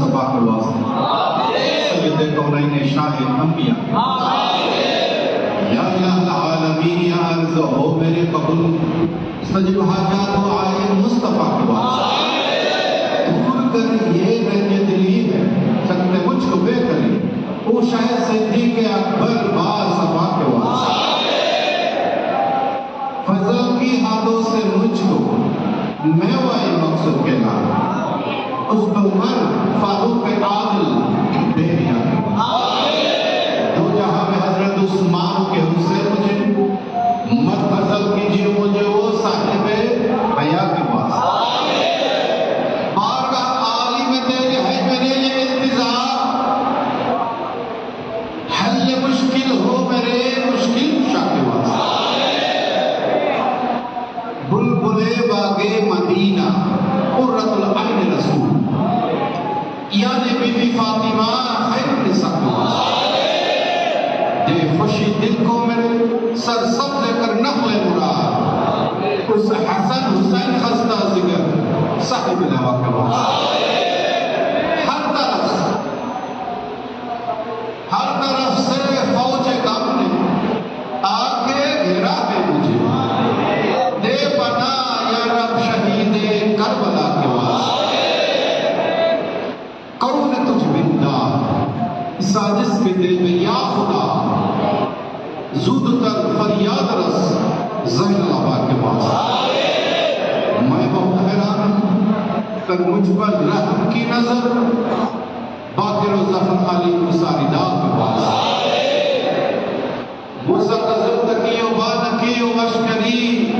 مصطفیٰ کے واسطے سید کونین شاہ انبیاء یا الہ العالمین، یا عرض ہو میرے قبول سجد حاجات و آئے مصطفیٰ کے واسطے دور کر یہ رنج دلی ہے سکتے مجھ کو بے کری او شاید صدیق اکبر با صفا کے واسطے فضل کی ہاتھوں سے مجھ کو، میں اس کو عمر فاروق عادل دے دیا۔ دو جہاں میں حضرت عثمان کے حسین مجھے مت فضل کیجیے مجھے وہ صاحب حیا کے واسطے بارگاہ عالی میں تیرے ہے میرے یہ انتظار۔ حل مشکل ہو میرے مشکل شاہ کے واسطے بلبلے باغے مدینہ قرۃ العین رسول۔ یعنی بی بی فاطمہ خیر نساء دے خوشی دل کو میرے سر سب لے کر نخل مراد۔ اس حسن حسین خستہ ذکر صاحب نوا کے واسطے ہر طرف سے ہر طرف سے فوج غم نے آکے گھیرا ہے مجھے دے پنا یا رب شہید کربلا کے واسطے کون تجھ بندہ سازش کے دل میں یا خدا زود تر فریاد رس زہر لبا کے واسطے میں بہت حیران ہوں کر مجھ پر رحم کی نظر باقر و ظفر علی مساری داغ کے واسطے موسیٰ قذر تکی و بانکی و مشکری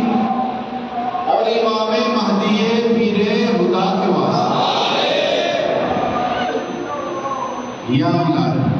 اور امام مہدی پیر خدا کے واسطے۔ یا الہی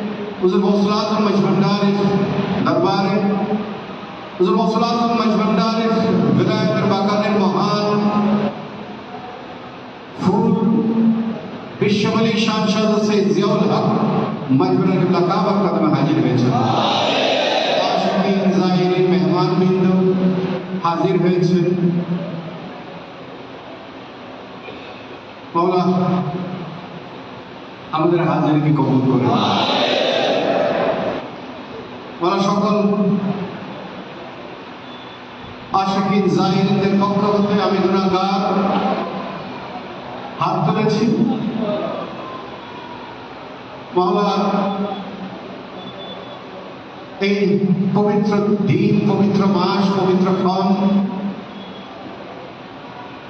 হুজুর মসলাত মজভন্ডারের দরবারে হুজুর মসলাত মজভন্ডারের বিনায়কের বাগানের মহান ফুল বিশ্বমলি শান শাহ সে জিয়াউল হক মজবুরের কিবলা কাবার কদমে হাজির হয়েছেন আশিকিন জাহিরিন মেহমান বৃন্দ হাজির হয়েছেন মৌলা আমাদের হাজিরকে কবুল করে ওরা সকল আশিকিন জাহিরিনদের পক্ষ হতে আমি গুণাগার। হাত মাওলা, এই পবিত্র দিন, পবিত্র মাস, পবিত্র ক্ষণ,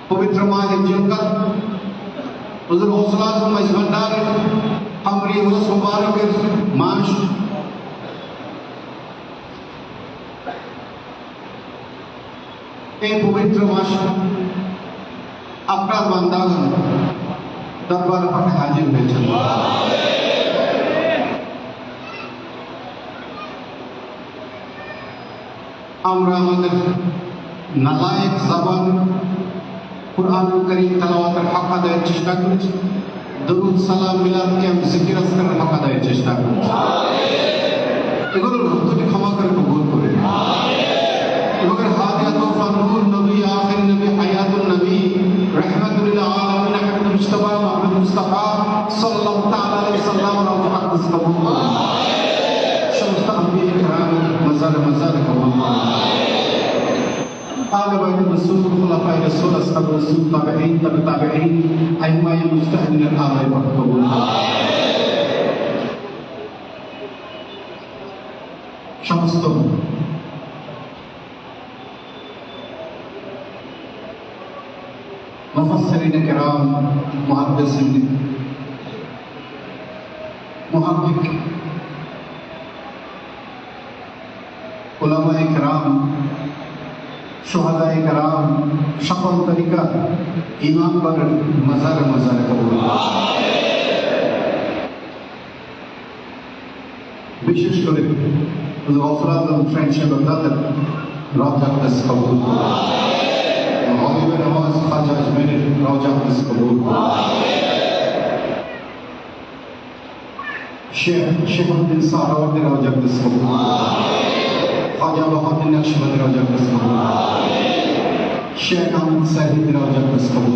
পবিত্র মাহে জিলকাত মাস। এই পবিত্র মাসে আপনার বান্দাগণ দরবার পাঠে হাজির হয়েছেন আমরা আমাদের নালায়েক জবান কুরআনুল করিম তেলাওয়াতের হক আদায়ের চেষ্টা করেছি। দরুদ, সালাম, মিলাদ, কিয়াম, জিকির, আজকারের হক আদায়ের চেষ্টা করেছি। এগুলোর ভক্তটি ক্ষমা করে কবুল মুস্তাফা সাল্লাল্লাহু তাআলা আলাইহি সাল্লাম ওয়া মুহাম্মদ কবুল করে সমস্ত আম্বিয়া کرام মজার মজার কবুল করে آل بيت الرسول خلفاء الرسول أصحاب الرسول تابعين تبع تابعين أئمة المجتهدين الآباء والقبول সমস্ত মুফাসসিরিন کرام মুহাদ্দিসিন মহাবিজ্ঞ ওলামায়িক রাম সোহাদায়িক রাম সকল তরিকা ইমাম পর মজার মজার কবুল। বিশেষ করে অফরাদ ফ্রেন্ডশিপ দাদার রওজা প্লাস কবুল। হবিবের আওয়াজ খাজা আজমেরের রওজা প্লাস কবুল। শেখ শেখুদ্দিন সাহাওয়াতের রওজা কদস কবুল খাজা বাহাউদ্দিন নকশবন্দের রওজা কদস কবুল শেখ আহমদ সাহিদের রওজা কদস কবুল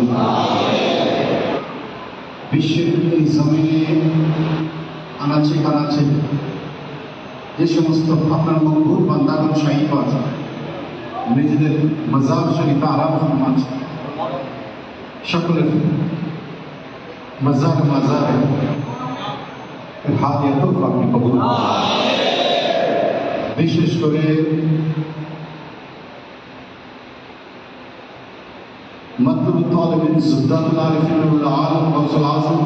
বিশ্বের এই জমিনে আনাচে কানাচে যে সমস্ত আপনার মকবুল বান্দাগণ শাহিদ আছে নিজেদের মজার শরীফে আরাম ফরমান সকলের মজার মাজারে الحاضية تغفر بقبول بيششكري مطلب الطالب من الزبدان العارفين والعالم غوث العظم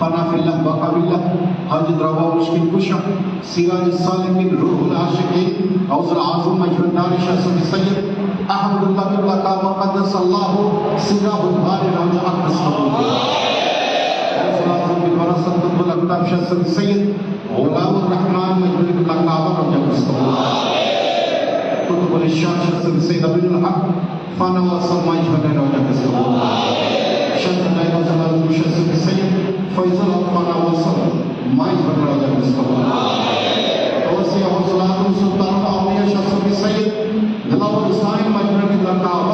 فنا في الله بقى بالله حاج دراوا مشكل كشة سراج الصالحين روح العاشقين. غوث العظم مجنون دار شمس السيد أحمد الله بن مقدس الله. سراه الباري رجعت اسمه சத்துக்குள் அக்தாப் ஷசன் சையத் غلام الرحمن مجد الملك عمر بن مصطفى كتب الشيخ شمس السيد عبد الحق فانا وصل ما يجبنا وجه مصطفى شيخ الله وزلال شمس السيد فيصل فانا وصل ما يجبنا وجه مصطفى توسيع وصلات سلطان الأولياء شمس السيد دلاور الإسلام مجد الملك عمر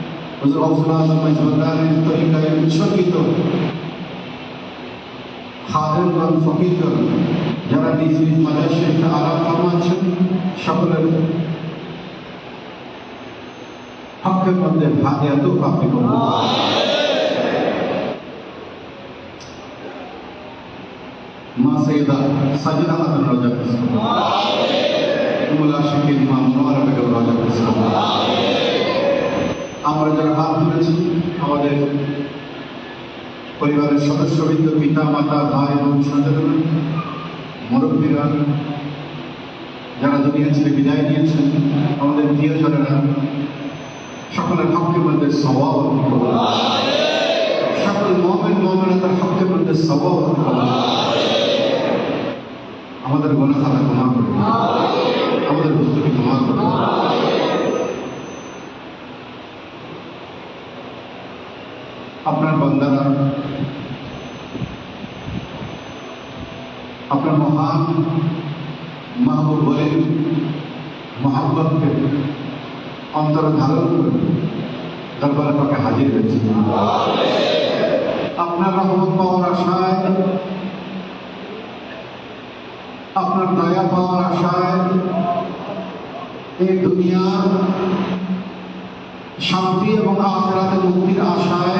হুজুর হকসুলাত মাজবান্ডারের তরিকায় উৎসর্গিত খাদেরগণ ফকিরগণ যারা নিজ নিজ শরীফে আরাম ফরমাচ্ছেন সকলের হকের মধ্যে ভাগিয়াত আপনি করুন। মা সৈয়দা সাজিদা আদম রাজা কৃষ্ণ মুলা শিখির ইমাম নোয়ার বেগম রাজা কৃষ্ণ আমরা যারা হাত ধরেছি আমাদের পরিবারের সদস্যবৃন্দ, পিতা, মাতা, ভাই, বোন সন্তান মুরব্বীরা, যারা দুনিয়া ছেড়ে বিদায় নিয়েছেন, আমাদের প্রিয়জনেরা সকলের হকের মধ্যে স্বভাব সকল মমেন তার হকের মধ্যে স্বভাব আমাদের গণখাতা ক্ষমা করবে আমাদের বস্তুকে ক্ষমা করবে আপনার বান্দারা আপনার মহান মাহবুব বলেন, মহাব্বতকে অন্তর ধারণ করে দরবারে পাকে হাজির হয়েছে আপনার রহমত পাওয়ার আশায়, আপনার দয়া পাওয়ার আশায় এই দুনিয়া শান্তি এবং আখরাতে মুক্তির আশায়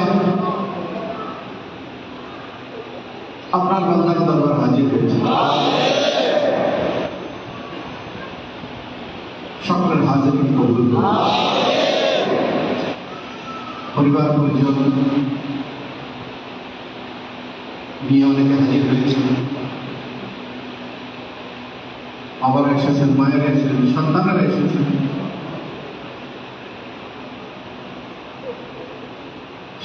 আপনার বান্দার দরবার হাজির হয়েছে। সকলের হাজির কবুল পরিবার, পরিজন, নিয়ে অনেকে হাজির হয়েছে আবার এসেছেন মায়েরা এসেছেন, সন্তানেরা এসেছেন।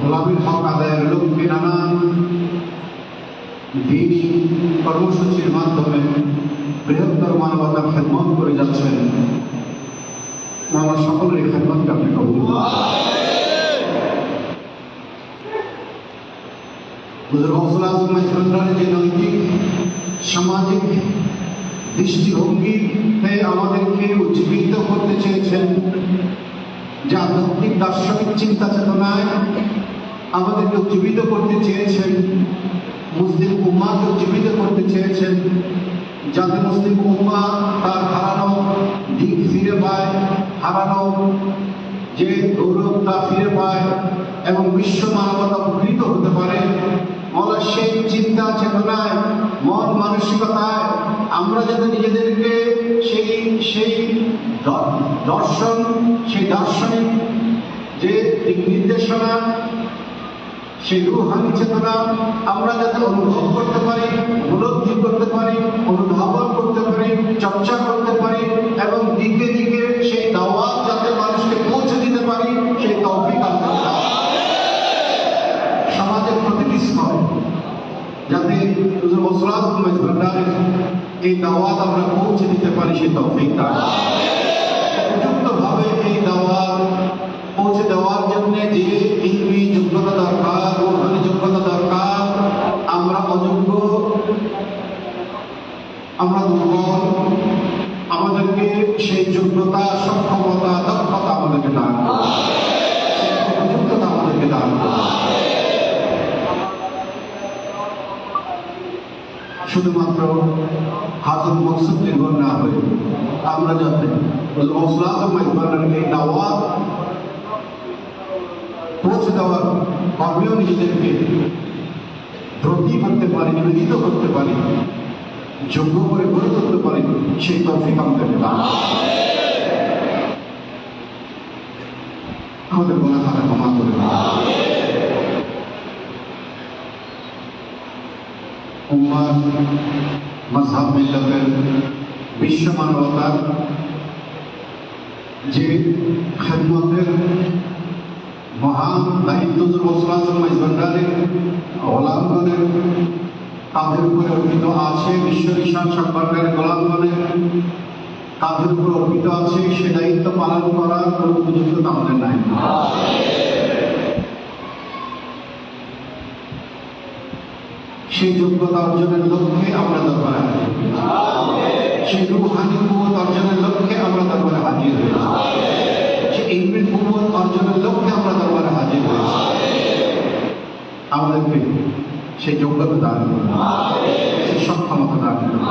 গোলামীর হক আদায়ের লক্ষ্যে নানান দিনই কর্মসূচির মাধ্যমে বৃহত্তর মানবতার খেদমত করে যাচ্ছেন। আমার সকলের খেদমতকে আপনি কবুল যে নৈতিক, সামাজিক দৃষ্টিভঙ্গিতে আমাদেরকে উজ্জীবিত করতে চেয়েছেন, যে আধ্যাত্মিক দার্শনিক চিন্তা চেতনায় আমাদেরকে উজ্জীবিত করতে চেয়েছেন। মুসলিম উম্মাকে উজ্জীবিত করতে চেয়েছেন। যাতে মুসলিম উম্মা তার হারানো দিক ফিরে পায়, হারানো যে গৌরব তা ফিরে পায় এবং বিশ্ব মানবতা উপকৃত হতে পারে। মলা সেই চিন্তা চেতনায়, মন মানসিকতায় আমরা যাতে নিজেদেরকে সেই সেই দর্শন, সেই দার্শনিক যে দিক নির্দেশনা সেই রুহানি চেতনা আমরা যাতে অনুভব করতে পারি উপলব্ধি করতে পারি, অনুধাবন করতে পারি, চর্চা করতে পারি, এবং দিকে দিকে সেই দাওয়াত যাতে মানুষকে পৌঁছে দিতে পারি, সেই তৌফিক আল্লাহ সমাজের প্রতিটি স্তরে যাতে ভান্ডারের এই দাওয়াত আমরা পৌঁছে দিতে পারি, সেই তৌফিক দান উপযুক্তভাবে এই দাওয়াত পৌঁছে দেওয়ার জন্য যে ইলমি যোগ্যতা দরকার আমরা দুর্বল আমাদেরকে সেই যোগ্যতা, সক্ষমতা, দক্ষতা আমাদেরকে দান উপযুক্ততা আমাদেরকে দান। শুধুমাত্র হাজর মকসুদ নির্ভর না হয়ে আমরা যাতে এই দাওয়াত পৌঁছে দেওয়ার কর্মেও নিজেদেরকে ব্রতী করতে পারি নিবেদিত করতে পারি যোগ্য করে গড়ে তুলতে পারি সেই তৌফিক করুন। আমাদের গোনা খাতা ক্ষমা করে। উম্মার মজহাব মিল্লতের বিশ্ব মানবতার যে খেদমতের মহান দায়িত্ব ভান্ডারের গোলামগণের তাদের উপরে অর্পিত আছে বিশ্ব ঈশান সরকারের গোলামগণের তাদের উপর অর্পিত আছে, সে দায়িত্ব পালন করার কোনো উপযুক্ততা আমাদের নাই। সেই যোগ্যতা অর্জনের লক্ষ্যে আমরা সেই রুহানি কুমত অর্জনের লক্ষ্যে আমরা দরবারে হাজির হয়েছি। সেই ইলমের কুমত অর্জনের লক্ষ্যে আমরা দরবারে হাজির হয়েছি। আমাদেরকে সেই যোগ্যতা দান করুন। সেই সক্ষমতা দান করুন।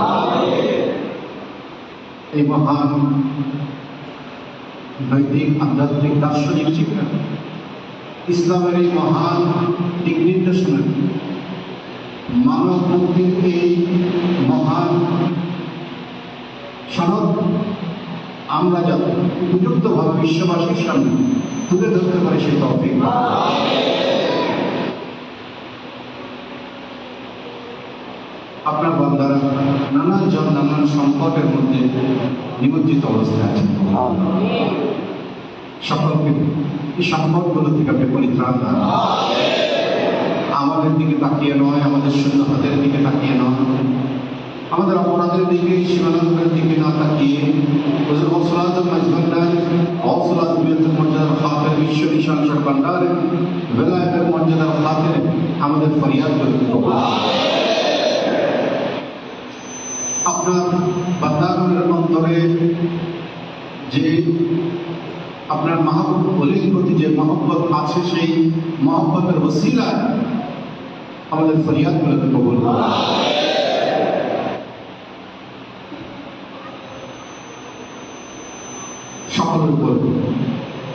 এই মহান নৈতিক, আধ্যাত্মিক, দার্শনিক শিক্ষা ইসলামের এই মহান দিক নির্দেশনা মানব মুক্তির এই মহান সনদ আমরা যাতে উপযুক্তভাবে বিশ্ববাসীর সামনে তুলে ধরতে পারি সেই তফিক আপনার বান্দারা নানান জন নানান সংকটের মধ্যে নিমজ্জিত অবস্থায় আছেন। সকলকে এই সম্পদগুলো থেকে আপনি পরিত্রাণ দান। আমাদের দিকে তাকিয়ে নয় আমাদের শূন্য হাতের দিকে তাকিয়ে নয়। আমাদের অপরাধের দিকে সীমানাঙ্কের দিকে না তাকিয়ে হুজুর অসলাত মজভান্ডার অসলাত বিয়তের মর্যাদার খাতের বিশ্ব নিশাংসর ভান্ডারে বেলায়েতের মর্যাদার খাতের আমাদের ফরিয়াদ কবুল আপনার বান্দাগণের অন্তরে যে আপনার মাহবুব অলির প্রতি যে মহব্বত আছে, সেই মহব্বতের ওসিলায় আমাদের ফরিয়াদগুলোকে কবল করুন সকলের উপর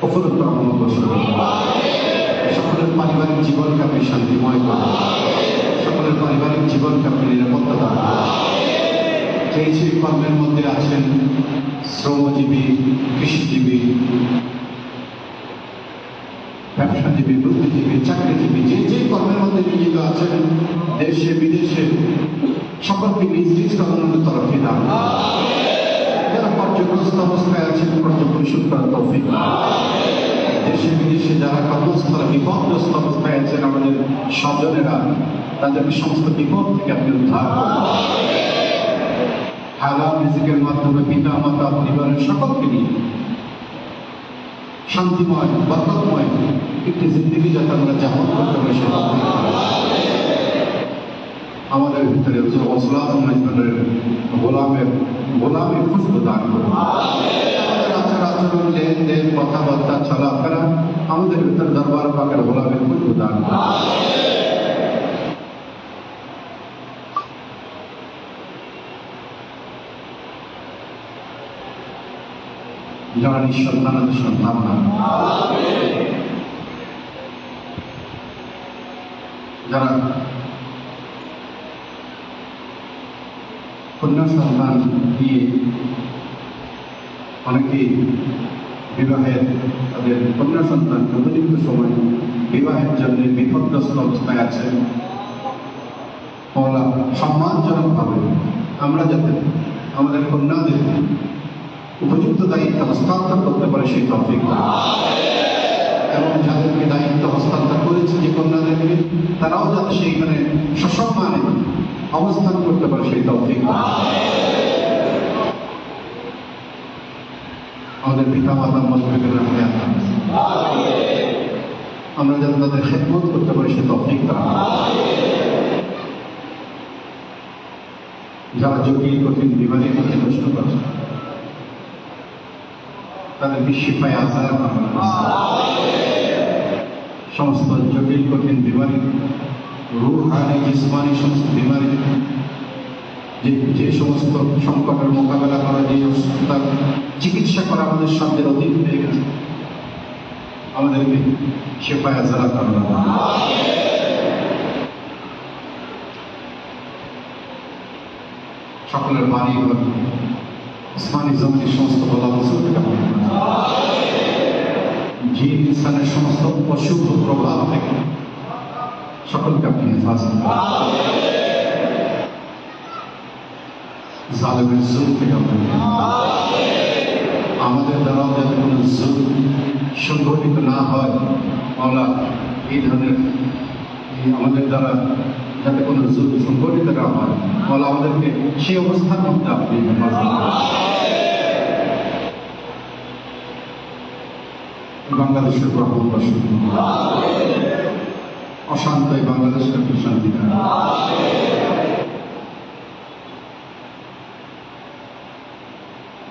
অফরত রহমত বর্ষণ করুন। সকলের পারিবারিক জীবনকে আপনি শান্তিময় করুন সকলের পারিবারিক জীবনকে আপনি নিরাপত্তা দান করুন। সেই কর্মের মধ্যে আছেন শ্রমজীবী, কৃষিজীবী, ব্যবসাজীবী, বুদ্ধিজীবী, চাকরিজীবী যে যে কর্মের মধ্যে নিয়োজিত আছেন, দেশে, বিদেশে, সকলকে নিজ নিজ কর্মের তরফে করুন। যারা কর্যগ্রস্ত অবস্থায় আছেন তৌফিক দেশে, বিদেশে যারা কর্মস্থলে, বিপদগ্রস্ত অবস্থায় আছেন, আমাদের স্বজনেরা, তাদেরকে সমস্ত বিপদ থেকে আপনি উদ্ধার করুন হালাল রিজিকের মাধ্যমে পিতা, মাতা, পরিবারের সকলকে নিয়ে শান্তিময়, বরকতময় একটি জিন্দিগি যাতে আমরা যাপন করতে পারি সেটা। আমাদের ভিতরে মজবুরের গোলামের গোলামের খুশবু দান করুন আচার আচরণ লেনদেন কথাবার্তা, চলাফেরা আমাদের ভিতরে দরবার পাকের গোলামের খুশবু দান করুন যারা নিঃসন্তান আছে সন্তান দান যারা কন্যা সন্তান দিয়ে অনেকেই বিবাহের, তাদের কন্যা সন্তান উপযুক্ত সময় বিবাহের জন্য বিপদগ্রস্ত অবস্থায় আছেন মৌলা সম্মানজনকভাবে আমরা যাতে আমাদের কন্যাদের উপযুক্ত দায়িত্ব হস্তান্তর করতে পারে সেই তফিক এবং যাদেরকে দায়িত্ব হস্তান্তর করেছে যে কন্যাদেরকে, তারাও যাতে সেইখানে সসম্মানে অবস্থান করতে পারে সেই তৌফিক। আমাদের পিতা মাতা মজবুতের আমরা যাতে তাদের খেদমত করতে পারি সে তৌফিক করুন। যারা জটিল, কঠিন বিমানের মধ্যে কষ্ট করছে তাদের বিশ্বপায় আসার সমস্ত জটিল, কঠিন বিমারি রুহানি, জিসমানি সমস্ত বিমারি যে যে সমস্ত সংকটের মোকাবেলা করা, যে তার চিকিৎসা করা আমাদের সাধ্যের অধীন হয়ে গেছে, আমাদেরকে শেফায় আজারা করা সকলের ঘর। ইসমানি জমির সমস্ত বলা যে ইনসানের সমস্ত অশুভ প্রভাব থেকে সকলকে আপনি জালেমের জুল থেকে। আমাদের দ্বারাও যাতে কোনো জুল সংগঠিত না হয় মাওলা এই ধরনের আমাদের দ্বারা যাতে কোনো জুল সংগঠিত না হয় মাওলা আমাদেরকে সেই অবস্থার মধ্যে আপনি হেফাজত। বাংলাদেশের করুন। অশান্ত এই বাংলাদেশের প্রশান্তি দান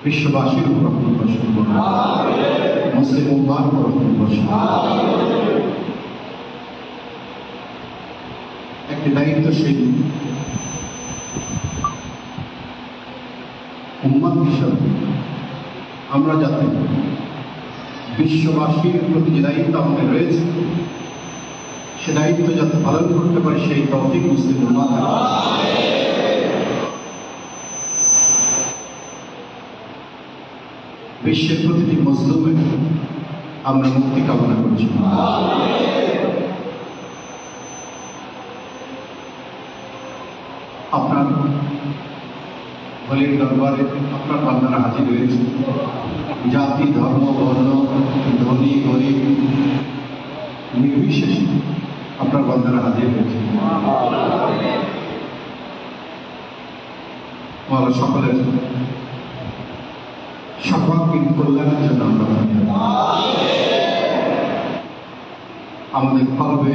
বিশ্ববাসীর উপর রহমত মুসলিম উম্মার উপর রহমত। দায়িত্বশীল উম্মাদ হিসাবে আমরা যাতে বিশ্ববাসীর প্রতি যে দায়িত্ব আমাদের রয়েছে, সে দায়িত্ব যাতে পালন করতে পারে, সেই তৌফিক মুসলিম উম্মাহ বিশ্বের প্রতিটি মজলুমের আমরা মুক্তি কামনা করছি। আপনার অলির দরবারে আপনার বান্দারা হাজির হয়েছে। জাতি, ধর্ম, বর্ণ ধনী গরিব নির্বিশেষে আপনার বান্দারা হাজির হয়েছে। আমরা সকলের, সকলকে কল্যাণের জন্য আমরা আমাদের কলবে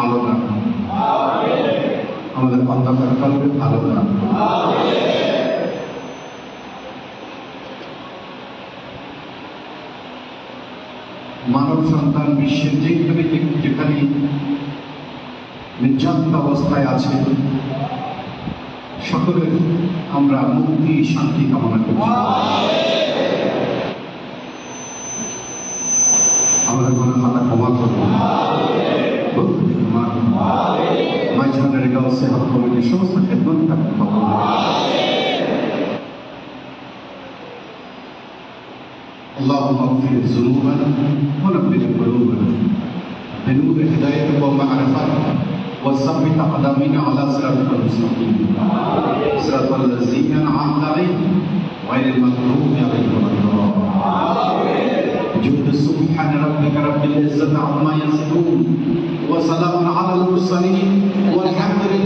আলো রাখুন আমাদের অন্ধকার কলবে আলো রাখুন মানব সন্তান বিশ্বের যেখানে যেখানে নির্যাতিত অবস্থায় আছে, সকলের আমরা মুক্তি, শান্তি কামনা করছি। আমাদের কোনো খাতা ক্ষমা করব بيشوف الحدود بتاعت الموضوع اللهم اغفر ذنوبنا ونبل قلوبنا. بنور هدايتك ومعرفتك وثبت قدمنا على صراط المستقيم. صراط الذين أنعمت عليهم غير المغلوب عليهم ولا الضالين. جود سبحان ربك رب العزة عما يصفون وسلام على المرسلين والحمد لله